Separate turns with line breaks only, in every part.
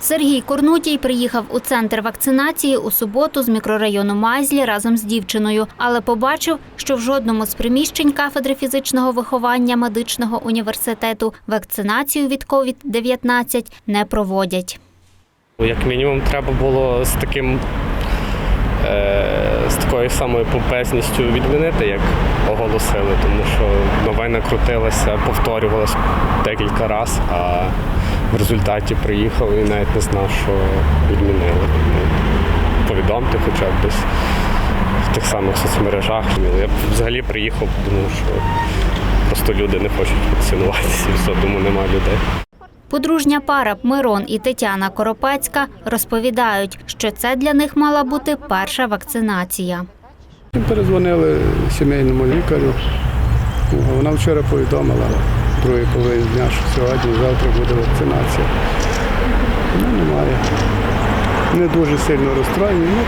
Сергій Корнутій приїхав у центр вакцинації у суботу з мікрорайону Майзлі разом з дівчиною, але побачив, що в жодному з приміщень кафедри фізичного виховання медичного університету вакцинацію від COVID-19 не проводять.
Як мінімум, треба було з таким з такою самою помпезністю відмінити, як оголосили, тому що новина крутилася, повторювалася декілька разів, а в результаті приїхав і навіть не знав, що відмінили. Повідомте хоча б десь в тих самих соцмережах. Я взагалі приїхав, думав, що просто люди не хочуть вакцинуватися і все, тому немає людей.
Подружня пара Мирон і Тетяна Коропецька розповідають, що це для них мала бути перша вакцинація.
Перезвонили сімейному лікарю. Вона вчора повідомила в другій дня, що сьогодні, завтра буде вакцинація. Ну, немає. Не дуже сильно розстроєні, ну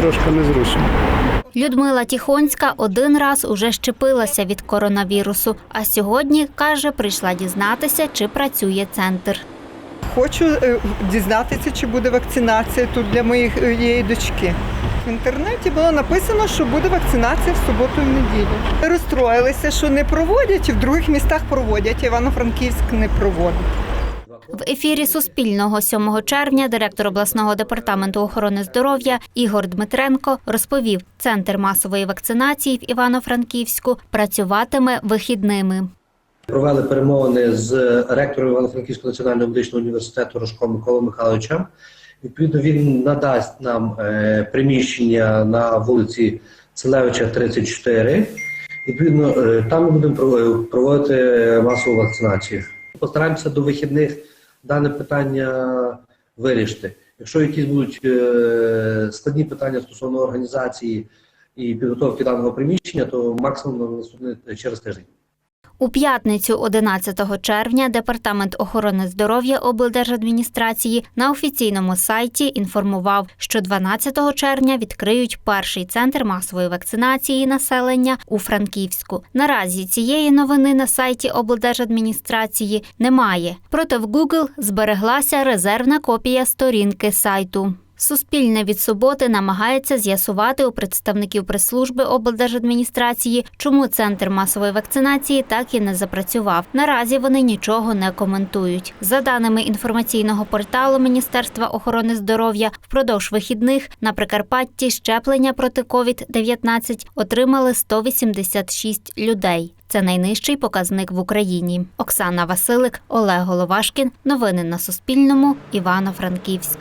трошки незручно.
Людмила Тіхонська один раз уже щепилася від коронавірусу, а сьогодні каже, прийшла дізнатися, чи працює центр.
Хочу е, дізнатися, чи буде вакцинація тут для моєї дочки. В інтернеті було написано, що буде вакцинація в суботу і в неділю. Розстроїлися, що не проводять, в других містах проводять, Івано-Франківськ не проводить.
В ефірі Суспільного 7 червня директор обласного департаменту охорони здоров'я Ігор Дмитренко розповів, центр масової вакцинації в Івано-Франківську працюватиме вихідними.
Провели перемовини з ректором Івано-Франківського національного медичного університету Рожком Миколою Михайловичем. Відповідно, він надасть нам е, приміщення на вулиці Целевича, 34. Відповідно, е, там ми будемо пров- проводити масову вакцинацію. Постараємося до вихідних дане питання вирішити. Якщо якісь будуть е, складні питання стосовно організації і підготовки даного приміщення, то максимум на через тиждень.
У п'ятницю, 11 червня, департамент охорони здоров'я облдержадміністрації на офіційному сайті інформував, що 12 червня відкриють перший центр масової вакцинації населення у Франківську. Наразі цієї новини на сайті облдержадміністрації немає. Проте в Google збереглася резервна копія сторінки сайту. Суспільне від суботи намагається з'ясувати у представників прес-служби облдержадміністрації, чому центр масової вакцинації так і не запрацював. Наразі вони нічого не коментують. За даними інформаційного порталу Міністерства охорони здоров'я, впродовж вихідних на Прикарпатті щеплення проти COVID-19 отримали 186 людей. Це найнижчий показник в Україні. Оксана Василик, Олег Головашкін. Новини на Суспільному. Івано-Франківськ.